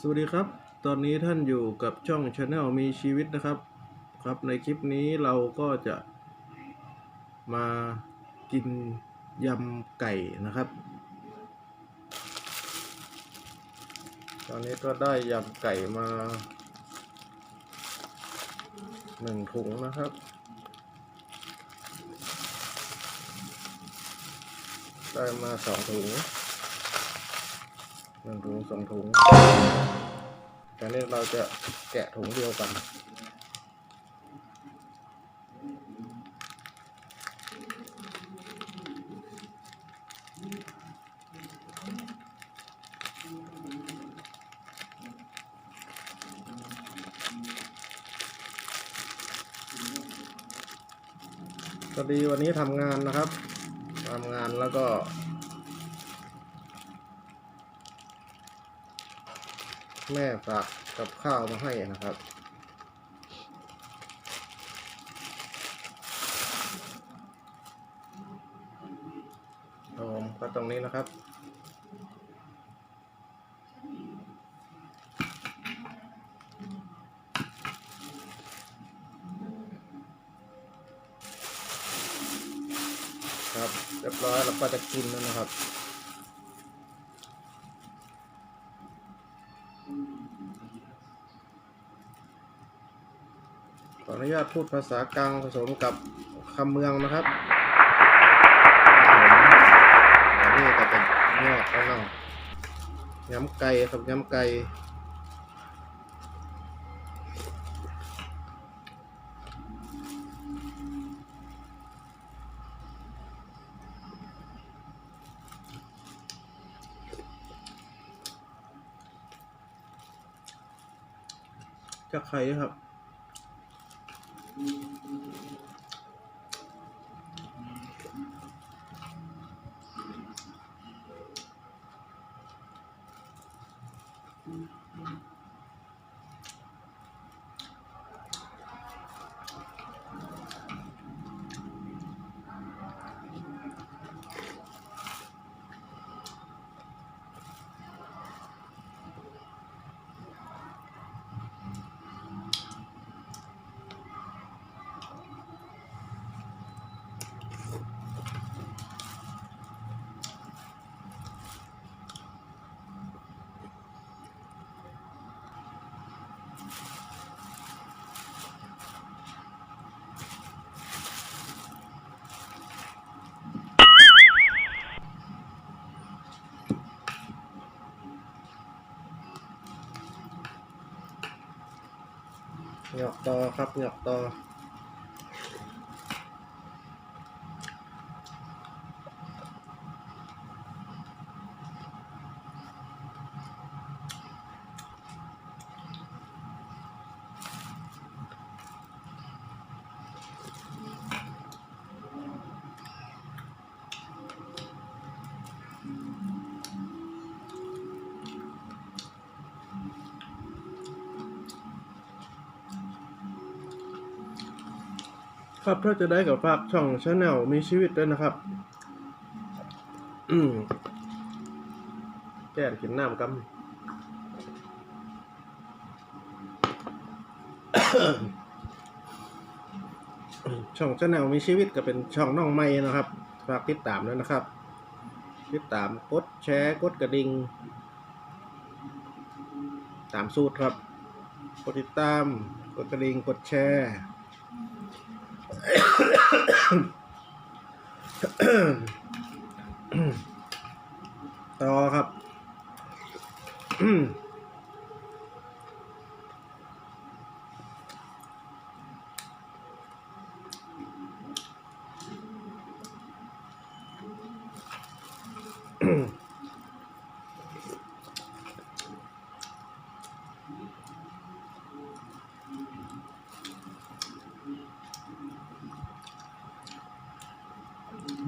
สวัสดีครับ ตอนนี้ท่านอยู่กับช่อง Channel มีชีวิตนะครับ ครับในคลิปนี้เราก็จะมากินยำไก่นะครับ ตอนนี้ก็ได้ยำไก่มาหนึ่งถุงนะครับได้มาสองถุง นึ่งถุงสองถุงตอนนี้เราจะแกะถุงเดียวกันพอดีวันนี้ทำงานนะครับ แม่ฝากกับข้าวมาให้นะครับครับ ผมก็ตรงนี้นะครับ ครับเรียบร้อยเราก็จะกินแล้วนะครับ ออนุญาตพูดภาษากลางผสมกับคำเมืองนะครับผมอันนี้ก็จะงอกแล้วเนาะย้ำไก่ครับย้ำไก่จะไข่ครับ ห งอกต่อครับหยอกต่อ ครับถ้าจะได้กับฝากช่องชาแนลมีชีวิตด้วยนะครับ อืมแก้กินน้ำกันช่องชาแนลมีชีวิตก็เป็นช่องน้องใหม่นะครับ ฝากติดตามด้วยนะครับ ติดตามกดแชร์กดกระดิ่งตามสูตรครับ กดติดตาม กดกระดิ่งกดแชร์ ต่อครับ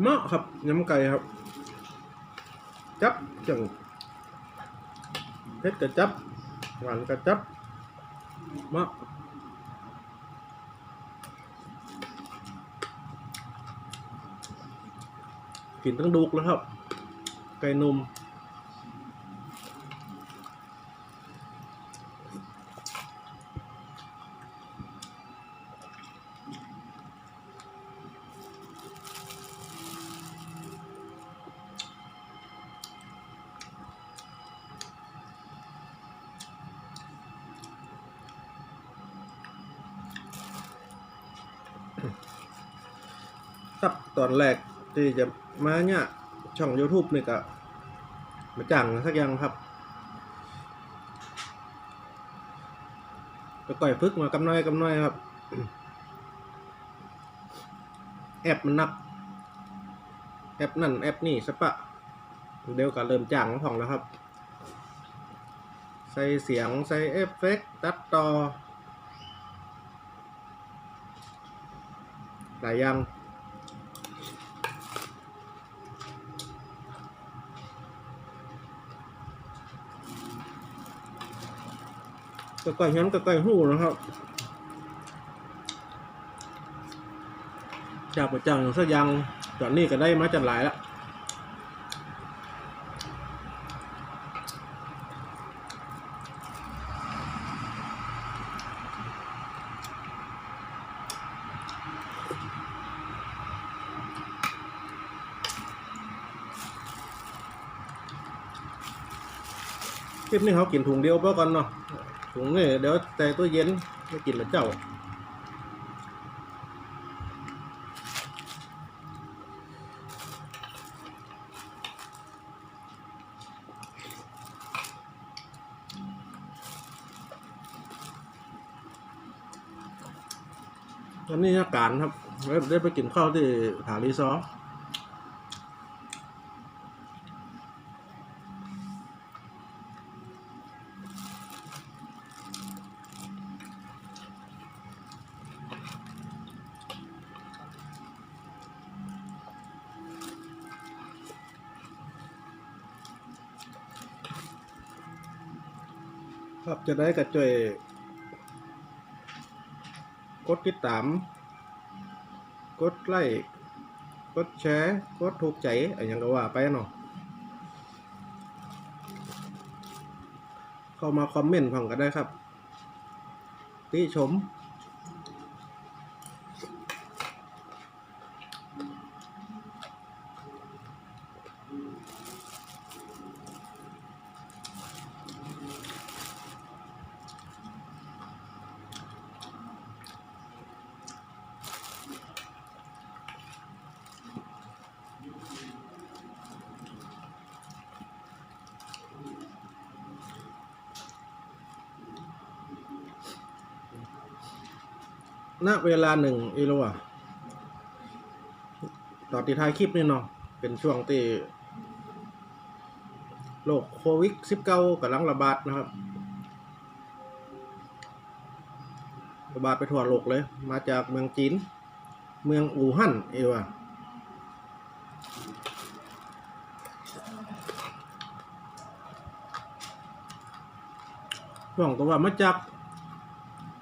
เมาะครับยำไก่ครับ จับจังเผ็ดกระจับ หวานกระจับเมาะกินทั้งดุกแล้วครับ ไก่นุ่ม ตอนแรกที่จะมาเนี่ยช่อง YouTube นี่ก็มาจังสักอย่างครับก็ก่อยพึกมากำน้อยกำน้อยครับ แอปมันนักแอปนั่นแอปนี่สปะ เดี๋ยวก็เริ่มจ้างของแล้วครับ ใส่เสียงใส่เอฟเฟกต์ตัดต่อหลายอย่าง ก็ก่ยชั้นก็ก่หูนะครับจากประจังสยังตอนนี้ก็ได้มาจัดหลายล้วคลิปนี้เขากินถุงเดียวเพื่อก่อนเนาะ ถุงนี่เดี๋ยวแต่ตัวเย็นไม่กินแล้วเจ้า ตอนนี้อาการครับได้ไปกินข้าวที่ผารีซอร์ จะได้กระจ่วยกดติดตาม กดไลค์กดแชร์ กดถูกใจอะไรอย่างก็ว่าไปเนาะเข้ามาคอมเมนต์ฟังกันได้ครับ ติชม ณเวลาหนึ่งอีโลอะตอนที่ท้ายคลิปนี่เนาะเป็นช่วงที่โรคโควิด -19 กำลังระบาดนะครับ ระบาดไปทั่วโลกเลย มาจากเมืองจีน เมืองอู่ฮั่นเอวะช่วงตัวว่ามาจาก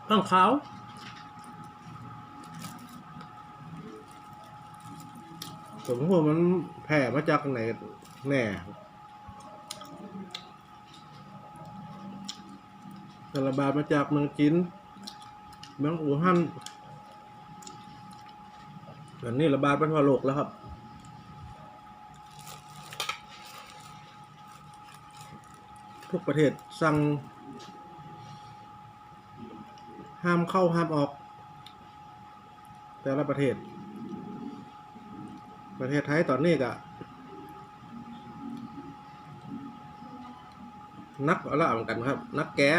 ข้างขาว ผมว่ามันแผ่มาจากไหนแน่ระบาดมาจากเมืองจีนเมืองอู่ฮั่นตอนนี้ระบาดไปทั่วโลกแล้วครับทุกประเทศสั่ง ห้ามเข้าห้ามออก แต่ละประเทศ ประเทศไทยตอนนี้ก็นักอาละเหมือนกันครับ นักแก้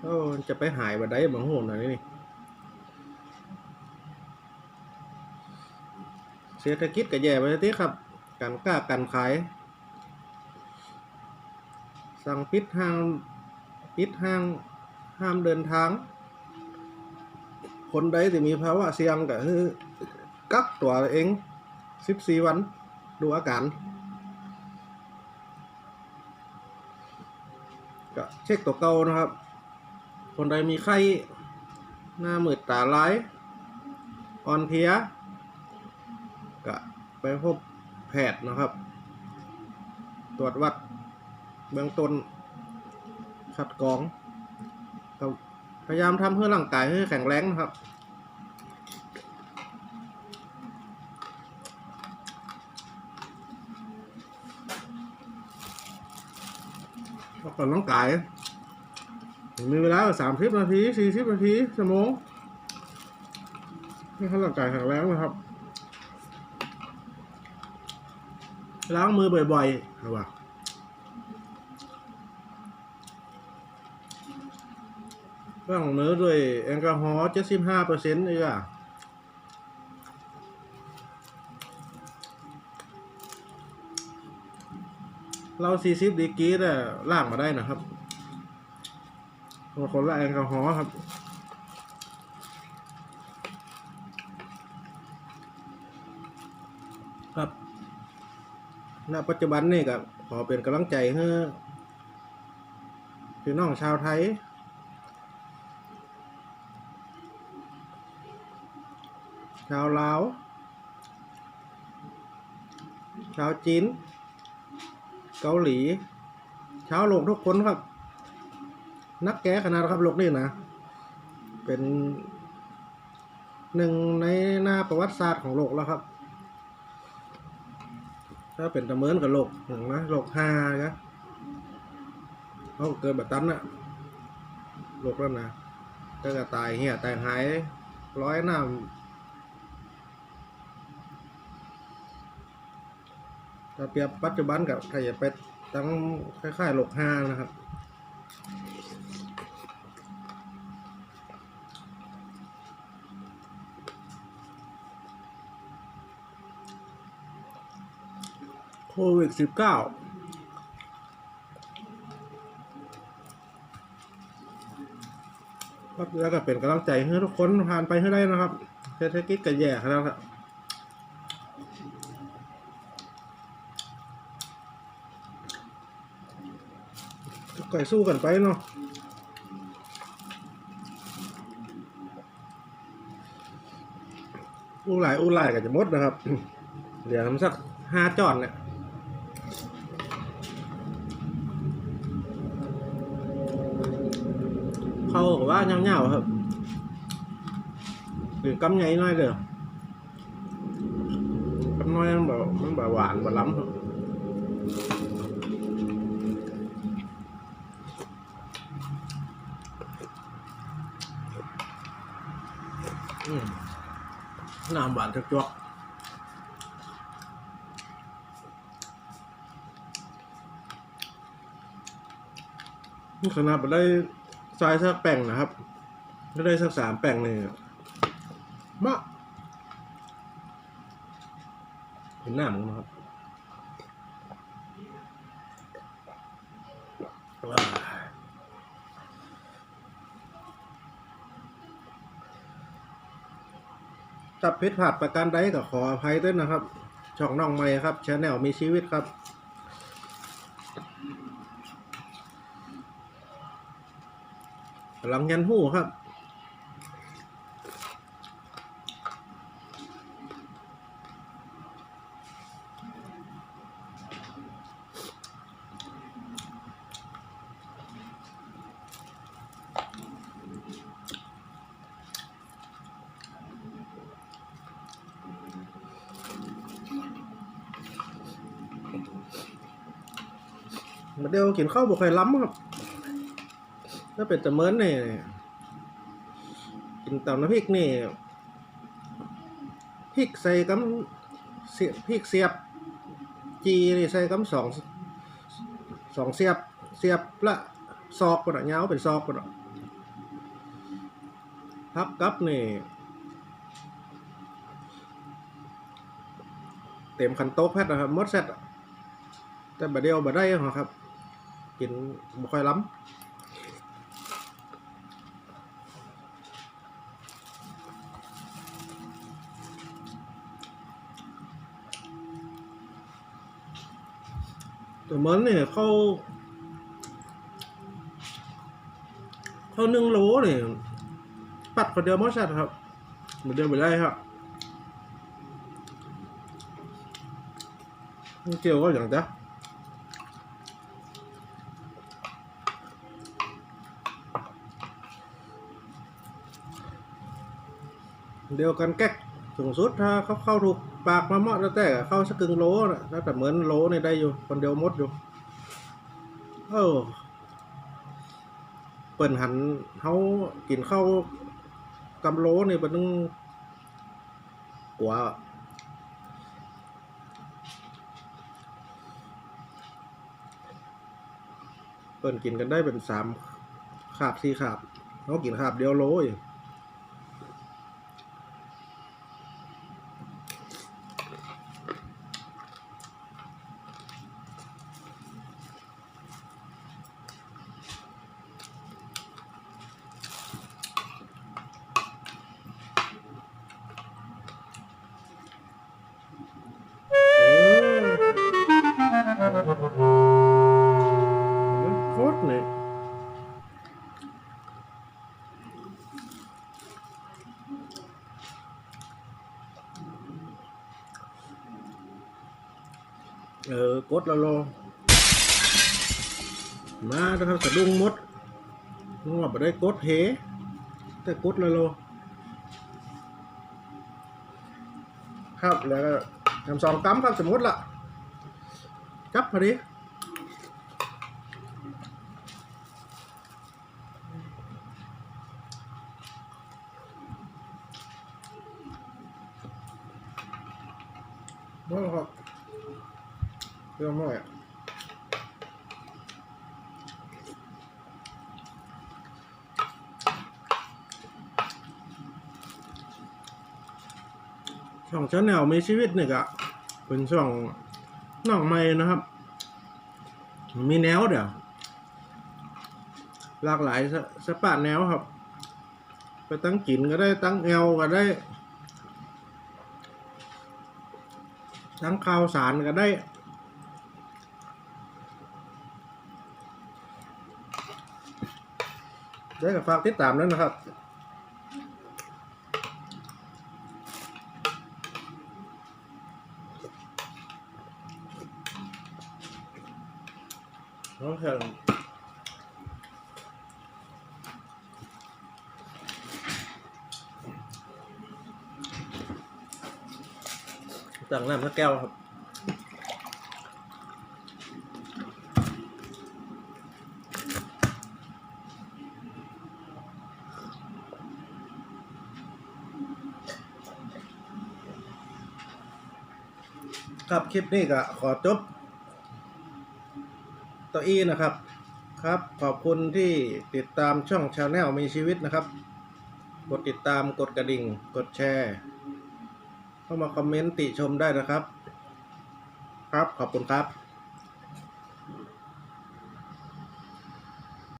โอ้จะไปหายวันใดบางโหนหน่อยนี่เศรษฐกิจก็แย่ไปทีครับ การกล้าการขาย สั่งปิดห้าง ปิดห้าง ห้ามเดินทาง คนใดที่มีภาวะเสี่ยงก็คือกักตัวเอง14วัน ดูอาการก็เช็คตัวเก่านะครับ คนใดมีไข้หน้ามืดตาลายอ่อนเพลียก็ไปพบแพทย์นะครับ ตรวจวัดเบื้องต้นคัดกรองก็ พยายามทำเพื่อร่างกายให้แข็งแรงนะครับ ออกกำลังกาย มีเวลาสามสิบนาทีสี่สิบนาทีชั่วโมงนี่เขาร่างกายแข็งแรงนะครับ ล้างมือบ่อยๆเอาว่ะ ล้างมือด้วยแอลกอฮอล์75เปอร์เซ็นต์เลยอะเรา40ดีกรีแต่ล่างมาได้นะครับคนละแอลกอฮอล์ครับครับ ณ ปัจจุบันนี่ก็ขอเป็นกำลังใจให้พี่น้องชาวไทย ชาวลาวชาวจีน เกาหลี ชาวโลกทุกคนครับ นักแก้ขนาดครับโลกนี่นะ เป็นหนึ่งในหน้าประวัติศาสตร์ของโลกแล้วครับ ถ้าเป็นตะเมินกับโลกหนึ่งนะโลกห้านะเขาเกิดแบบตันอะโลกแล้วนะก็จะตายเหี้ยตายหายร้อยน้ำ ถ้าเปรียบปัจจุบันกับถ้าจะไปตั้งคล้ายๆโลกห้านะครับ โควิดสิบเก้าครับแล้วก็เป็นกำลังใจให้ทุกคนผ่านไปให้ได้นะครับเศรษฐกิจก็แย่แล้วครับ ก็สู้กันไปเนาะอู้หลายอู้หลายก็จะมดนะครับ เหลือทำสักห้าจอดเนี่ยเขาบอกว่าเงาๆครับหรือกำไงน้อยเด้อกำน้อยมันแบบมันแบบหวานแบบล้ำครับ น้ำหวานจักจวกขนาดไปได้ทรายสักแป่งนะครับก็ได้สักสามแป่งเลยมะเห็นหน้ามึงนะครับว้า ถ้าผิดพลาดประการใดก็ขออภัยด้วยนะครับ ช่องน้องใหม่ครับชาแนลมีชีวิตครับ หลังยันหู้ครับ เดียวกินข้าวบุคอยล้ำครับ ถ้าเป็นตะเมินนี่กินตำน้ำพริกนี่พริกใส่กำเสียบพริกเสียบ จีนี่ใส่กำสองสองเสียบเสียบละซอกกระเงาเป็นซอกกระพับกับนี่เต็มคันโต๊ะแพทย์นะครับมดเสร็จแต่บดเดียวบดได้หรอครับ กินบ่ค่อยล้ำแต่หมือนเนี่ยเขาเขานึ่งโลเนี่ยปัดคนเดียวมอสัตว์ครับ เหมือนเดิมไปได้ครับเกี่ยวก็อย่างจ้ะ เดียวกันแก๊กสูงสุดถ้าเขาเข้าถูกปากมาเมาะแล้วแต่เข้าสักกึ่งโลนะแล้วแต่เหมือนโลเนี่ยได้อยู่คนเดียวมดอยู่เออเปิ่นหันเขากินข้าวกำโลเนี่ยเป็นนึงกลัวเปิ่นกินกันได้เป็นสามขาบสี่ขาบเขากินขาบเดียวโลอยู่ ดและรอมาเด้อครับสะดุ้งมดนึกว่าบ่ได้กดเหแต่กดและรอครับแล้วก็ทำสองกัมครับสมมติละจับพอดีบ่ครับ เรื่องน้อยอะช่องชาแนลมีชีวิตหนี่ก็เป็นช่องน้องใหม่นะครับ มีแนวเดี๋ยวหลากหลายสสปาแนวครับ ไปตั้งกินก็ได้ตั้งแอวก็ได้ทั้งข่าวสารก็ได้ ได้กับฝากติดตามด้วยนะครับน้องเชิญสั่งน้ำสักแก้วครับ ครับคลิปนี้ก็ขอจบตัวอีนะครับครับ ขอบคุณที่ติดตามช่องชาแนลมีชีวิตนะครับ กดติดตามกดกระดิ่ง กดแชร์ เข้ามาคอมเมนต์ติชมได้นะครับ ครับขอบคุณครับ